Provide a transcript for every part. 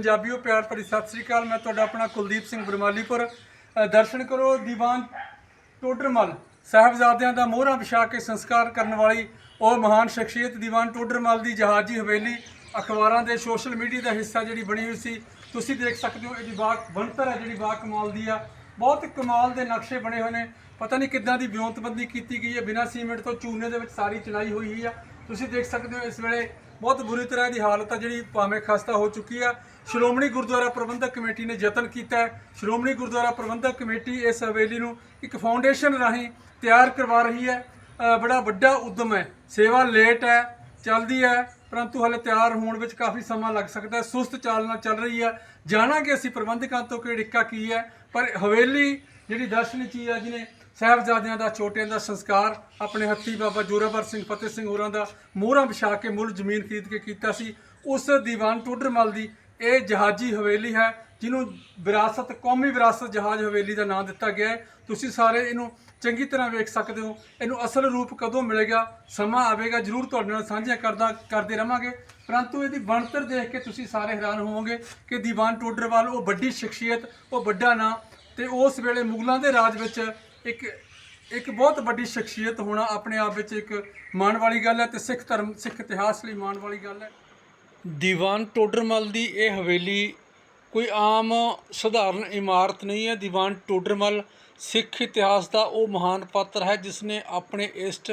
ਪੰਜਾਬੀਓ ਪਿਆਰ ਭਰੀ ਸਤਿ ਸ੍ਰੀ ਅਕਾਲ। ਮੈਂ ਤੁਹਾਡਾ ਆਪਣਾ ਕੁਲਦੀਪ ਸਿੰਘ ਬਰਮਾਲੀਪੁਰ। ਦਰਸ਼ਨ ਕਰੋ ਦੀਵਾਨ ਟੋਡਰਮਲ ਸਾਹਿਬਜ਼ਾਦਿਆਂ ਦਾ ਮੋਹਰਾ ਵਿਛਾ ਕੇ ਸੰਸਕਾਰ ਕਰਨ ਵਾਲੀ ਉਹ ਮਹਾਨ ਸ਼ਖਸੀਅਤ ਦੀਵਾਨ ਟੋਡਰਮਲ ਦੀ ਜਹਾਜੀ ਹਵੇਲੀ ਅਖਬਾਰਾਂ ਦੇ ਸੋਸ਼ਲ ਮੀਡੀਆ ਦਾ ਹਿੱਸਾ ਜਿਹੜੀ ਬਣੀ ਹੋਈ ਸੀ। ਤੁਸੀਂ ਦੇਖ ਸਕਦੇ ਹੋ ਇਹਦੀ ਬਾਗ ਬਣਤਰ ਹੈ ਜਿਹੜੀ ਬਾ ਕਮਾਲ ਦੀ ਆ। ਬਹੁਤ ਕਮਾਲ ਦੇ ਨਕਸ਼ੇ ਬਣੇ ਹੋਏ ਨੇ। ਪਤਾ ਨਹੀਂ ਕਿੱਦਾਂ ਦੀ ਵਿਉਂਤਬੰਦੀ ਕੀਤੀ ਗਈ ਹੈ। ਬਿਨਾਂ ਸੀਮੈਂਟ ਤੋਂ ਚੂਨੇ ਦੇ ਵਿੱਚ ਸਾਰੀ ਚਲਾਈ ਹੋਈ ਹੀ ਆ। ਤੁਸੀਂ ਦੇਖ ਸਕਦੇ ਹੋ ਇਸ ਵੇਲੇ ਬਹੁਤ ਬੁਰੀ ਤਰ੍ਹਾਂ ਦੀ ਹਾਲਤ ਆ ਜਿਹੜੀ ਭਾਵੇਂ ਖਸਤਾ ਹੋ ਚੁੱਕੀ ਆ। ਸ਼੍ਰੋਮਣੀ ਗੁਰਦੁਆਰਾ ਪ੍ਰਬੰਧਕ ਕਮੇਟੀ ਨੇ ਯਤਨ ਕੀਤਾ ਹੈ। ਸ਼੍ਰੋਮਣੀ ਗੁਰਦੁਆਰਾ ਪ੍ਰਬੰਧਕ ਕਮੇਟੀ ਇਸ ਹਵੇਲੀ ਨੂੰ ਇੱਕ ਫਾਊਂਡੇਸ਼ਨ ਰਾਹੀਂ ਤਿਆਰ ਕਰਵਾ ਰਹੀ ਹੈ। ਬੜਾ ਵੱਡਾ ਉਦਮ ਹੈ। ਸੇਵਾ ਲੇਟ ਹੈ, ਚੱਲਦੀ ਹੈ, ਪਰੰਤੂ ਹਲੇ ਤਿਆਰ ਹੋਣ ਵਿੱਚ ਕਾਫੀ ਸਮਾਂ ਲੱਗ ਸਕਦਾ ਹੈ। ਸੁਸਤ ਚਾਲ ਨਾਲ ਚੱਲ ਰਹੀ ਹੈ। ਜਾਣਾਂਗੇ ਅਸੀਂ ਪ੍ਰਬੰਧਕਾਂ ਤੋਂ ਕਿ ਡਿੱਕਾ ਕੀ ਹੈ। ਪਰ ਹਵੇਲੀ ਜਿਹੜੀ ਦਰਸ਼ਨੀ ਚੀਜ਼ ਆ, ਜਿਹਨੇ ਸਾਹਿਬਜ਼ਾਦਿਆਂ ਦਾ, ਛੋਟਿਆਂ ਦਾ ਸੰਸਕਾਰ, ਆਪਣੇ ਹੱਥੀ ਬਾਬਾ ਜੋਰਾਵਰ ਸਿੰਘ, ਫਤਿਹ ਸਿੰਘ ਹੋਰਾਂ ਦਾ ਮੋਹਰਾਂ ਵਿਛਾ ਕੇ ਮੁੱਲ ਜ਼ਮੀਨ ਖਰੀਦ ਕੇ ਕੀਤਾ ਸੀ। ਉਸ ਦੀਵਾਨ ਟੋਡਰਮਲ ਦੀ ਇਹ ਜਹਾਜੀ ਹਵੇਲੀ ਹੈ, ਜਿਹਨੂੰ ਵਿਰਾਸਤ, ਕੌਮੀ ਵਿਰਾਸਤ ਜਹਾਜ਼ ਹਵੇਲੀ ਦਾ ਨਾਮ ਦਿੱਤਾ ਗਿਆ ਹੈ। ਤੁਸੀਂ ਸਾਰੇ ਇਹਨੂੰ ਚੰਗੀ ਤਰ੍ਹਾਂ ਵੇਖ ਸਕਦੇ ਹੋ। ਇਹਨੂੰ ਅਸਲ ਰੂਪ ਕਦੋਂ ਮਿਲੇਗਾ, ਸਮਾਂ ਆਵੇਗਾ, ਜਰੂਰ ਤੁਹਾਡੇ ਨਾਲ ਸਾਂਝਾ ਕਰਦਾ, ਕਰਦੇ ਰਵਾਂਗੇ। ਪਰੰਤੂ ਇਹਦੀ ਬਣਤਰ ਦੇਖ ਕੇ ਤੁਸੀਂ ਸਾਰੇ ਹੈਰਾਨ ਹੋਵੋਗੇ ਕਿ ਦੀਵਾਨ ਟੋਡਰਵਾਲ ਉਹ ਵੱਡੀ ਸ਼ਖਸੀਅਤ, ਉਹ ਵੱਡਾ ਨਾਂ ਤੇ ਉਸ ਵੇਲੇ ਮੁਗਲਾਂ ਦੇ ਰਾਜ ਵਿੱਚ ਇੱਕ ਇੱਕ ਬਹੁਤ ਵੱਡੀ ਸ਼ਖਸੀਅਤ ਹੋਣਾ ਆਪਣੇ ਆਪ ਵਿੱਚ ਇੱਕ ਮਾਣ ਵਾਲੀ ਗੱਲ ਹੈ ਤੇ ਸਿੱਖ ਧਰਮ, ਸਿੱਖ ਇਤਿਹਾਸ ਲਈ ਮਾਣ ਵਾਲੀ ਗੱਲ ਹੈ। ਦੀਵਾਨ ਟੋਡਰਮਲ ਦੀ ਇਹ ਹਵੇਲੀ ਕੋਈ ਆਮ ਸਧਾਰਨ ਇਮਾਰਤ ਨਹੀਂ ਹੈ। ਦੀਵਾਨ ਟੋਡਰਮਲ ਸਿੱਖ ਇਤਿਹਾਸ ਦਾ ਉਹ ਮਹਾਨ ਪਾਤਰ ਹੈ ਜਿਸ ਨੇ ਆਪਣੇ ਇਸ਼ਟ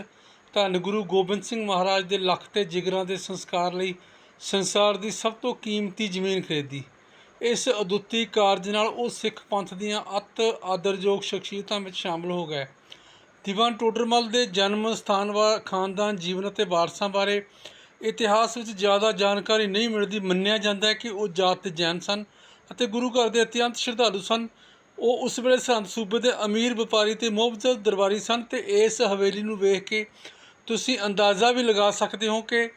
ਧੰਨ ਗੁਰੂ ਗੋਬਿੰਦ ਸਿੰਘ ਮਹਾਰਾਜ ਦੇ ਲੱਖ ਤੇ ਜਿਗਰਾਂ ਦੇ ਸੰਸਕਾਰ ਲਈ ਸੰਸਾਰ ਦੀ ਸਭ ਤੋਂ ਕੀਮਤੀ ਜ਼ਮੀਨ ਖਰੀਦੀ। ਇਸ ਅਦੁੱਤੀ ਕਾਰਜ ਨਾਲ ਉਹ ਸਿੱਖ ਪੰਥ ਦੀਆਂ ਅਤ ਆਦਰਯੋਗ ਸ਼ਖਸੀਅਤਾਂ ਵਿੱਚ ਸ਼ਾਮਲ ਹੋ ਗਏ। ਦੀਵਾਨ ਟੋਡਰਮਲ ਦੇ ਜਨਮ ਸਥਾਨ ਵਾ ਖਾਨਦਾਨ ਜੀਵਨ ਅਤੇ ਵਾਰਸਾਂ ਬਾਰੇ ਇਤਿਹਾਸ ਵਿੱਚ ਜ਼ਿਆਦਾ ਜਾਣਕਾਰੀ ਨਹੀਂ ਮਿਲਦੀ ਮੰਨਿਆ ਜਾਂਦਾ ਹੈ ਕਿ ਉਹ ਜਾਤ ਤੇ ਜੈਨ ਸਨ ਅਤੇ ਗੁਰੂ ਘਰ ਦੇ ਅਤਿਅੰਤ ਸ਼ਰਧਾਲੂ ਸਨ। ਉਹ ਉਸ ਵੇਲੇ ਸਰਹੰਦ ਸੂਬੇ ਦੇ ਅਮੀਰ ਵਪਾਰੀ ਤੇ ਮੁਹੱਬਤ ਦਰਬਾਰੀ ਸਨ ਤੇ ਇਸ ਹਵੇਲੀ ਨੂੰ ਵੇਖ ਕੇ ਤੁਸੀਂ ਅੰਦਾਜ਼ਾ ਵੀ ਲਗਾ ਸਕਦੇ ਹੋ ਕਿ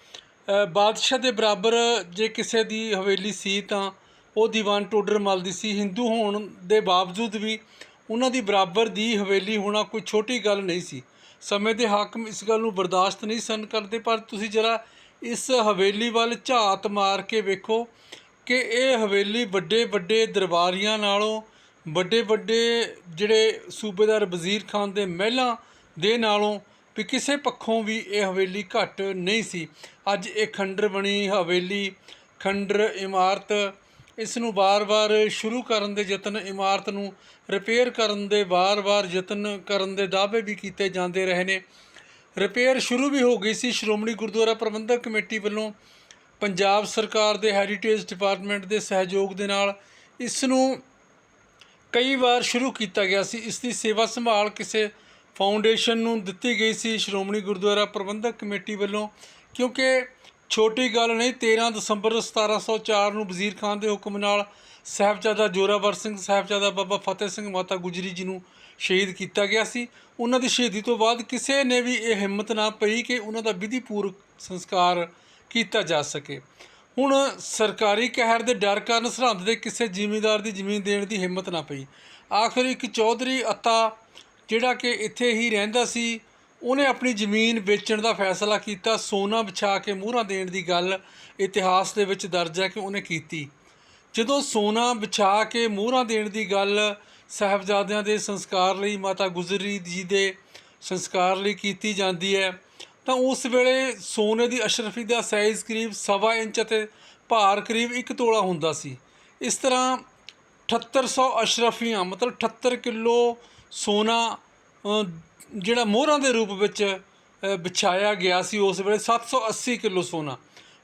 ਬਾਦਸ਼ਾਹ ਦੇ ਬਰਾਬਰ ਜੇ ਕਿਸੇ ਦੀ ਹਵੇਲੀ ਸੀ ਤਾਂ ਉਹ ਦੀਵਾਨ ਟੋਡਰਮਲ ਦੀ ਸੀ। ਹਿੰਦੂ ਹੋਣ ਦੇ ਬਾਵਜੂਦ ਵੀ ਉਹਨਾਂ ਦੀ ਬਰਾਬਰ ਦੀ ਹਵੇਲੀ ਹੋਣਾ ਕੋਈ ਛੋਟੀ ਗੱਲ ਨਹੀਂ ਸੀ। ਸਮੇਂ ਦੇ ਹਾਕਮ ਇਸ ਗੱਲ ਨੂੰ ਬਰਦਾਸ਼ਤ ਨਹੀਂ ਸਨ ਕਰਦੇ, ਪਰ ਤੁਸੀਂ ਜਰਾ ਇਸ ਹਵੇਲੀ ਵੱਲ ਝਾਤ ਮਾਰ ਕੇ ਵੇਖੋ ਕਿ ਇਹ ਹਵੇਲੀ ਵੱਡੇ ਵੱਡੇ ਦਰਬਾਰੀਆਂ ਨਾਲੋਂ ਵੱਡੇ ਵੱਡੇ ਜਿਹੜੇ ਸੂਬੇਦਾਰ ਵਜ਼ੀਰ ਖਾਨ ਦੇ ਮਹਿਲਾਂ ਦੇ ਨਾਲੋਂ ਵੀ ਕਿਸੇ ਪੱਖੋਂ ਵੀ ਇਹ ਹਵੇਲੀ ਘੱਟ ਨਹੀਂ ਸੀ। ਅੱਜ ਇਹ ਖੰਡਰ ਬਣੀ ਹਵੇਲੀ, ਖੰਡਰ ਇਮਾਰਤ ਇਸ ਨੂੰ ਵਾਰ-ਵਾਰ ਸ਼ੁਰੂ ਕਰਨ ਦੇ ਯਤਨ, ਇਮਾਰਤ ਨੂੰ ਰਿਪੇਅਰ ਕਰਨ ਦੇ ਵਾਰ-ਵਾਰ ਯਤਨ ਕਰਨ ਦੇ ਦਾਅਵੇ ਵੀ ਕੀਤੇ ਜਾਂਦੇ ਰਹੇ ਨੇ। ਰਿਪੇਅਰ ਸ਼ੁਰੂ ਵੀ ਹੋ ਗਈ ਸੀ। ਸ਼੍ਰੋਮਣੀ ਗੁਰਦੁਆਰਾ ਪ੍ਰਬੰਧਕ ਕਮੇਟੀ ਵੱਲੋਂ ਪੰਜਾਬ ਸਰਕਾਰ ਦੇ ਹੈਰੀਟੇਜ ਡਿਪਾਰਟਮੈਂਟ ਦੇ ਸਹਿਯੋਗ ਦੇ ਨਾਲ ਇਸ ਨੂੰ ਕਈ ਵਾਰ ਸ਼ੁਰੂ ਕੀਤਾ ਗਿਆ ਸੀ। ਇਸ ਦੀ ਸੇਵਾ ਸੰਭਾਲ ਕਿਸੇ ਫਾਊਂਡੇਸ਼ਨ ਨੂੰ ਦਿੱਤੀ ਗਈ ਸੀ ਸ਼੍ਰੋਮਣੀ ਗੁਰਦੁਆਰਾ ਪ੍ਰਬੰਧਕ ਕਮੇਟੀ ਵੱਲੋਂ, ਕਿਉਂਕਿ ਛੋਟੀ ਗੱਲ ਨਹੀਂ 13 ਦਸੰਬਰ 1704 ਨੂੰ ਵਜ਼ੀਰ ਖਾਨ ਦੇ ਹੁਕਮ ਨਾਲ ਸਾਹਿਬਜ਼ਾਦਾ ਜੋਰਾਵਰ ਸਿੰਘ, ਸਾਹਿਬਜ਼ਾਦਾ ਬਾਬਾ ਫਤਿਹ ਸਿੰਘ ਮਾਤਾ ਗੁਜਰੀ ਜੀ ਨੂੰ ਸ਼ਹੀਦ ਕੀਤਾ ਗਿਆ ਸੀ। ਉਹਨਾਂ ਦੀ ਸ਼ਹੀਦੀ ਤੋਂ ਬਾਅਦ ਕਿਸੇ ਨੇ ਵੀ ਇਹ ਹਿੰਮਤ ਨਾ ਪਈ ਕਿ ਉਹਨਾਂ ਦਾ ਵਿਧੀ ਪੂਰਵਕ ਸੰਸਕਾਰ ਕੀਤਾ ਜਾ ਸਕੇ। ਹੁਣ ਸਰਕਾਰੀ ਕਹਿਰ ਦੇ ਡਰ ਕਾਰਨ ਸਰਹੰਦ ਦੇ ਕਿਸੇ ਜ਼ਿਮੀਂਦਾਰ ਦੀ ਜ਼ਮੀਨ ਦੇਣ ਦੀ ਹਿੰਮਤ ਨਾ ਪਈ। ਆਖਰ ਇੱਕ ਚੌਧਰੀ ਅੱਤਾ, ਜਿਹੜਾ ਕਿ ਇੱਥੇ ਹੀ ਰਹਿੰਦਾ ਸੀ ਉਹਨੇ ਆਪਣੀ ਜ਼ਮੀਨ ਵੇਚਣ ਦਾ ਫੈਸਲਾ ਕੀਤਾ, ਸੋਨਾ ਵਿਛਾ ਕੇ ਮੂਹਰਾਂ ਦੇਣ ਦੀ ਗੱਲ ਇਤਿਹਾਸ ਦੇ ਵਿੱਚ ਦਰਜ ਹੈ ਕਿ ਉਹਨੇ ਕੀਤੀ। ਜਦੋਂ ਸੋਨਾ ਵਿਛਾ ਕੇ ਮੂਹਰਾਂ ਦੇਣ ਦੀ ਗੱਲ ਸਾਹਿਬਜ਼ਾਦਿਆਂ ਦੇ ਸੰਸਕਾਰ ਲਈ, ਮਾਤਾ ਗੁਜਰੀ ਜੀ ਦੇ ਸੰਸਕਾਰ ਲਈ ਕੀਤੀ ਜਾਂਦੀ ਹੈ, ਤਾਂ ਉਸ ਵੇਲੇ ਸੋਨੇ ਦੀ ਅਸ਼ਰਫੀ ਦਾ ਸਾਈਜ਼ ਕਰੀਬ ਸਵਾ ਇੰਚ ਅਤੇ ਭਾਰ ਕਰੀਬ 1 ਤੋਲਾ ਹੁੰਦਾ ਸੀ। ਇਸ ਤਰ੍ਹਾਂ 7800 ਅਸ਼ਰਫੀਆਂ, ਮਤਲਬ 78 ਕਿਲੋ ਸੋਨਾ ਜਿਹੜਾ ਮੋਹਰਾਂ ਦੇ ਰੂਪ ਵਿੱਚ ਵਿਛਾਇਆ ਗਿਆ ਸੀ ਉਸ ਵੇਲੇ 780 ਕਿਲੋ ਸੋਨਾ।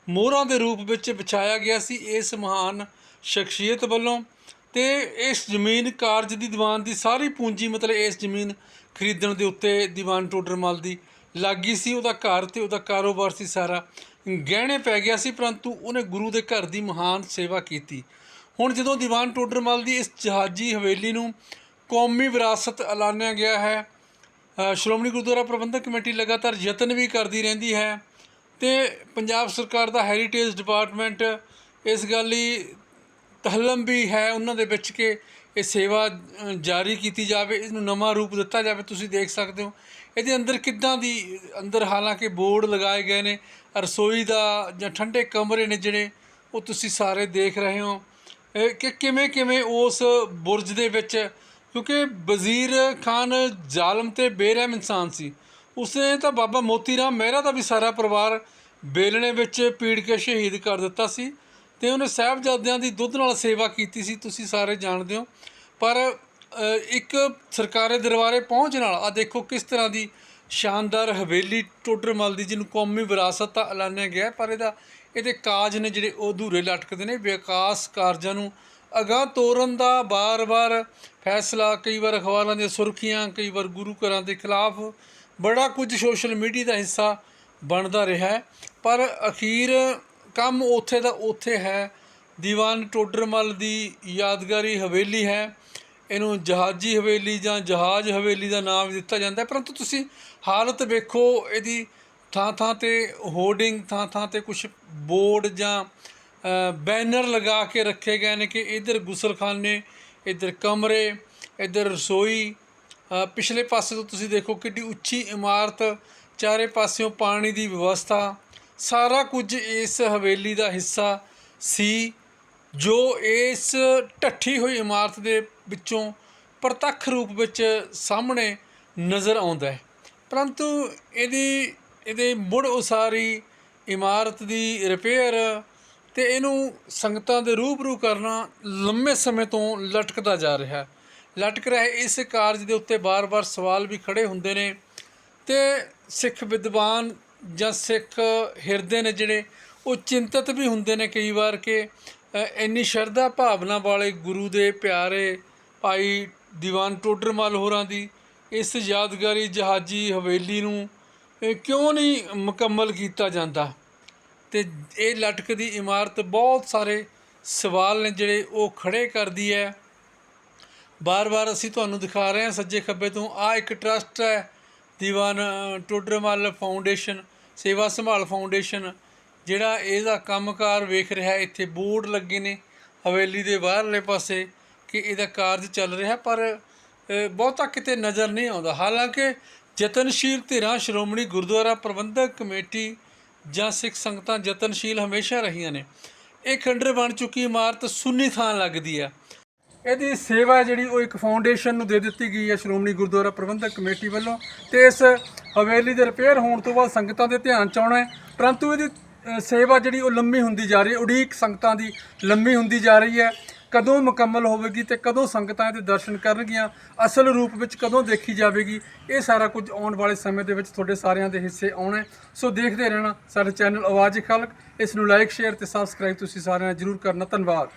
ਮੋਹਰਾਂ ਦੇ ਰੂਪ ਵਿੱਚ ਵਿਛਾਇਆ ਗਿਆ ਸੀ ਇਸ ਮਹਾਨ ਸ਼ਖਸੀਅਤ ਵੱਲੋਂ ਤੇ ਇਸ ਜ਼ਮੀਨ ਕਾਰਜ ਦੀ ਦੀਵਾਨ ਦੀ ਸਾਰੀ ਪੂੰਜੀ, ਮਤਲਬ ਇਸ ਜ਼ਮੀਨ ਖਰੀਦਣ ਦੇ ਉੱਤੇ ਦੀਵਾਨ ਟੋਡਰਮਲ ਦੀ ਲੱਗੀ ਸੀ, ਉਹਦਾ ਘਰ ਤੇ ਉਹਦਾ ਕਾਰੋਬਾਰ ਸੀ ਸਾਰਾ। ਗਹਿਣੇ ਪੈ ਗਿਆ ਸੀ, ਪਰੰਤੂ ਉਹਨੇ ਗੁਰੂ ਦੇ ਘਰ ਦੀ ਮਹਾਨ ਸੇਵਾ ਕੀਤੀ। ਹੁਣ ਜਦੋਂ ਦੀਵਾਨ ਟੋਡਰਮਲ ਦੀ ਇਸ ਜਹਾਜੀ ਹਵੇਲੀ ਨੂੰ ਕੌਮੀ ਵਿਰਾਸਤ ਐਲਾਨਿਆ ਗਿਆ ਹੈ। ਸ਼੍ਰੋਮਣੀ ਗੁਰਦੁਆਰਾ ਪ੍ਰਬੰਧਕ ਕਮੇਟੀ ਲਗਾਤਾਰ ਯਤਨ ਵੀ ਕਰਦੀ ਰਹਿੰਦੀ ਹੈ ਤੇ ਪੰਜਾਬ ਸਰਕਾਰ ਦਾ ਹੈਰੀਟੇਜ ਡਿਪਾਰਟਮੈਂਟ ਇਸ ਗੱਲ ਲਈ ਤਹਲਮ ਵੀ ਹੈ ਉਹਨਾਂ ਦੇ ਵਿੱਚ ਕਿ ਇਹ ਸੇਵਾ ਜਾਰੀ ਕੀਤੀ ਜਾਵੇ ਇਸ ਨੂੰ ਨਵਾਂ ਰੂਪ ਦਿੱਤਾ ਜਾਵੇ। ਤੁਸੀਂ ਦੇਖ ਸਕਦੇ ਹੋ, ਇਹਦੇ ਅੰਦਰ ਕਿੱਦਾਂ ਦੀ ਅੰਦਰ ਹਾਲਾਂਕਿ ਬੋਰਡ ਲਗਾਏ ਗਏ ਨੇ, ਰਸੋਈ ਦਾ ਜਾਂ ਠੰਡੇ ਕਮਰੇ ਨੇ ਜਿਹੜੇ, ਉਹ ਤੁਸੀਂ ਸਾਰੇ ਦੇਖ ਰਹੇ ਹੋ। ਕਿ ਕਿਵੇਂ ਕਿਵੇਂ ਉਸ ਬੁਰਜ ਦੇ ਵਿੱਚ ਕਿਉਂਕਿ ਵਜ਼ੀਰ ਖਾਨ ਜ਼ਾਲਮ ਤੇ ਬੇਰਹਿਮ ਇਨਸਾਨ ਸੀ। ਉਸਨੇ ਤਾਂ ਬਾਬਾ ਮੋਤੀ ਰਾਮ ਮਹਿਰਾ ਦਾ ਵੀ ਸਾਰਾ ਪਰਿਵਾਰ ਬੇਲਣੇ ਵਿੱਚ ਪੀੜ ਕੇ ਸ਼ਹੀਦ ਕਰ ਦਿੱਤਾ ਸੀ ਤੇ ਉਹਨੇ ਸਾਹਿਬਜ਼ਾਦਿਆਂ ਦੀ ਦੁੱਧ ਨਾਲ ਸੇਵਾ ਕੀਤੀ ਸੀ, ਤੁਸੀਂ ਸਾਰੇ ਜਾਣਦੇ ਹੋ। ਪਰ ਇੱਕ ਸਰਕਾਰੀ ਦਰਬਾਰੇ ਪਹੁੰਚ ਨਾਲ ਆ ਦੇਖੋ ਕਿਸ ਤਰ੍ਹਾਂ ਦੀ ਸ਼ਾਨਦਾਰ ਹਵੇਲੀ ਟੋਡਰਮਲ ਦੀ ਜਿਹਨੂੰ ਕੌਮੀ ਵਿਰਾਸਤ ਤਾਂ ਐਲਾਨਿਆ ਗਿਆ ਪਰ ਇਹਦਾ, ਇਹਦੇ ਕਾਜ ਨੇ ਜਿਹੜੇ ਉਹ ਅਧੂਰੇ ਲਟਕਦੇ ਨੇ, ਵਿਕਾਸ ਕਾਰਜਾਂ ਨੂੰ ਅਗਾਂਹ ਤੋਰਨ ਦਾ ਬਾਰ-ਬਾਰ ਫੈਸਲਾ, ਕਈ ਵਾਰ ਅਖਬਾਰਾਂ ਦੀਆਂ ਸੁਰਖੀਆਂ, ਕਈ ਵਾਰ ਗੁਰੂ ਘਰਾਂ ਦੇ ਖਿਲਾਫ, ਬੜਾ ਕੁਝ ਸੋਸ਼ਲ ਮੀਡੀਆ ਦਾ ਹਿੱਸਾ ਬਣਦਾ ਰਿਹਾ ਹੈ। ਪਰ ਅਖੀਰ ਕੰਮ ਉੱਥੇ ਦਾ ਉੱਥੇ ਹੈ। ਦੀਵਾਨ ਟੋਡਰਮਲ ਦੀ ਯਾਦਗਾਰੀ ਹਵੇਲੀ ਹੈ। ਇਹਨੂੰ ਜਹਾਜੀ ਹਵੇਲੀ ਜਾਂ ਜਹਾਜ਼ ਹਵੇਲੀ ਦਾ ਨਾਮ ਦਿੱਤਾ ਜਾਂਦਾ ਹੈ। ਪਰੰਤੂ ਤੁਸੀਂ ਹਾਲਤ ਵੇਖੋ, ਇਹਦੀ ਥਾਂ ਥਾਂ ਤੇ ਹੋਰਡਿੰਗ ਥਾਂ ਥਾਂ ਤੇ ਕੁਝ ਬੋਰਡ ਜਾਂ ਬੈਨਰ ਲਗਾ ਕੇ ਰੱਖੇ ਗਏ ਨੇ ਕਿ ਇਧਰ ਗੁਸਲਖਾਨੇ, ਇਧਰ ਕਮਰੇ, ਇਧਰ ਰਸੋਈ ਪਿਛਲੇ ਪਾਸੇ ਤੋਂ ਤੁਸੀਂ ਦੇਖੋ ਕਿੱਡੀ ਉੱਚੀ ਇਮਾਰਤ, ਚਾਰੇ ਪਾਸਿਓਂ ਪਾਣੀ ਦੀ ਵਿਵਸਥਾ, ਸਾਰਾ ਕੁਝ ਇਸ ਹਵੇਲੀ ਦਾ ਹਿੱਸਾ ਸੀ, ਜੋ ਇਸ ਢੱਠੀ ਹੋਈ ਇਮਾਰਤ ਦੇ ਵਿੱਚੋਂ ਪ੍ਰਤੱਖ ਰੂਪ ਵਿੱਚ ਸਾਹਮਣੇ ਨਜ਼ਰ ਆਉਂਦਾ ਹੈ। ਪਰੰਤੂ ਇਹਦੀ, ਇਹਦੇ ਮੁੜ ਉਸਾਰੀ ਇਮਾਰਤ ਦੀ ਰਿਪੇਅਰ ਤੇ ਇਹਨੂੰ ਸੰਗਤਾਂ ਦੇ ਰੂਬਰੂ ਕਰਨਾ ਲੰਮੇ ਸਮੇਂ ਤੋਂ ਲਟਕਦਾ ਜਾ ਰਿਹਾ ਹੈ। ਲਟਕ ਰਹੇ ਇਸ ਕਾਰਜ ਦੇ ਉੱਤੇ ਬਾਰ-ਬਾਰ ਸਵਾਲ ਵੀ ਖੜੇ ਹੁੰਦੇ ਨੇ ਤੇ ਸਿੱਖ ਵਿਦਵਾਨ ਜਾਂ ਸਿੱਖ ਹਿਰਦੇ ਨੇ ਜਿਹੜੇ, ਉਹ ਚਿੰਤਤ ਵੀ ਹੁੰਦੇ ਨੇ ਕਈ ਵਾਰ ਕਿ ਇੰਨੀ ਸ਼ਰਧਾ ਭਾਵਨਾ ਵਾਲੇ ਗੁਰੂ ਦੇ ਪਿਆਰੇ ਭਾਈ ਦੀਵਾਨ ਟੋਡਰਮਲ ਹੋਰਾਂ ਦੀ ਇਸ ਯਾਦਗਾਰੀ ਜਹਾਜੀ ਹਵੇਲੀ ਨੂੰ ਕਿਉਂ ਨਹੀਂ ਮੁਕੰਮਲ ਕੀਤਾ ਜਾਂਦਾ? ਅਤੇ ਇਹ ਲਟਕਦੀ ਇਮਾਰਤ ਬਹੁਤ ਸਾਰੇ ਸਵਾਲ ਨੇ ਜਿਹੜੇ ਉਹ ਖੜ੍ਹੇ ਕਰਦੀ ਹੈ। ਬਾਰ-ਬਾਰ ਅਸੀਂ ਤੁਹਾਨੂੰ ਦਿਖਾ ਰਹੇ ਹਾਂ ਸੱਜੇ ਖੱਬੇ ਤੋਂ। ਆ ਇੱਕ ਟਰਸਟ ਹੈ ਦੀਵਾਨ ਅ, ਟੋਡਰਮਲ ਫਾਊਂਡੇਸ਼ਨ ਸੇਵਾ ਸੰਭਾਲ ਫਾਊਂਡੇਸ਼ਨ ਜਿਹੜਾ ਇਹਦਾ ਕੰਮਕਾਰ ਵੇਖ ਰਿਹਾ ਇੱਥੇ ਬੋਰਡ ਲੱਗੇ ਨੇ ਹਵੇਲੀ ਦੇ ਬਾਹਰਲੇ ਪਾਸੇ ਕਿ ਇਹਦਾ ਕਾਰਜ ਚੱਲ ਰਿਹਾ ਪਰ ਬਹੁਤਾ ਕਿਤੇ ਨਜ਼ਰ ਨਹੀਂ ਆਉਂਦਾ। ਹਾਲਾਂਕਿ ਯਤਨਸ਼ੀਲ ਧਿਰਾਂ ਸ਼੍ਰੋਮਣੀ ਗੁਰਦੁਆਰਾ ਪ੍ਰਬੰਧਕ ਕਮੇਟੀ ਜਾਂ ਸਿੱਖ ਸੰਗਤਾਂ ਯਤਨਸ਼ੀਲ ਹਮੇਸ਼ਾ ਰਹੀਆਂ ਨੇ। ਇਹ ਖੰਡਰ ਬਣ ਚੁੱਕੀ ਇਮਾਰਤ ਸੁੰਨੀ ਥਾਂ ਲੱਗਦੀ ਆ ਇਹਦੀ ਸੇਵਾ ਜਿਹੜੀ ਉਹ ਇੱਕ ਫਾਊਂਡੇਸ਼ਨ ਨੂੰ ਦੇ ਦਿੱਤੀ ਗਈ ਹੈ ਸ਼੍ਰੋਮਣੀ ਗੁਰਦੁਆਰਾ ਪ੍ਰਬੰਧਕ ਕਮੇਟੀ ਵੱਲੋਂ ਤੇ ਇਸ ਹਵੇਲੀ ਦੇ ਰਿਪੇਅਰ ਹੋਣ ਤੋਂ ਬਾਅਦ ਸੰਗਤਾਂ ਦੇ ਧਿਆਨ ਚ ਆਉਣਾ ਹੈ। ਪਰੰਤੂ ਇਹਦੀ ਸੇਵਾ ਜਿਹੜੀ ਉਹ ਲੰਮੀ ਹੁੰਦੀ ਜਾ ਰਹੀ ਹੈ। ਉਡੀਕ ਸੰਗਤਾਂ ਦੀ ਲੰਮੀ ਹੁੰਦੀ ਜਾ ਰਹੀ ਹੈ। ਕਦੋਂ ਮੁਕੰਮਲ ਹੋਵੇਗੀ ਤੇ ਕਦੋਂ ਸੰਗਤਾਂ ਦੇ ਦਰਸ਼ਨ ਕਰਨਗੀਆਂ, ਅਸਲ ਰੂਪ ਵਿੱਚ ਕਦੋਂ ਦੇਖੀ ਜਾਵੇਗੀ, ਇਹ ਸਾਰਾ ਕੁਝ ਆਉਣ ਵਾਲੇ ਸਮੇਂ ਦੇ ਵਿੱਚ ਤੁਹਾਡੇ ਸਾਰਿਆਂ ਦੇ ਹਿੱਸੇ ਆਉਣਾ ਸੋ ਦੇਖਦੇ ਰਹਿਣਾ, ਸਾਡੇ ਚੈਨਲ ਆਵਾਜ਼ ਖਲਕ, ਇਸ ਨੂੰ ਲਾਈਕ ਸ਼ੇਅਰ ਤੇ ਸਬਸਕ੍ਰਾਈਬ ਤੁਸੀਂ ਸਾਰਿਆਂ ਨੇ ਜਰੂਰ ਕਰਨਾ, ਧੰਨਵਾਦ।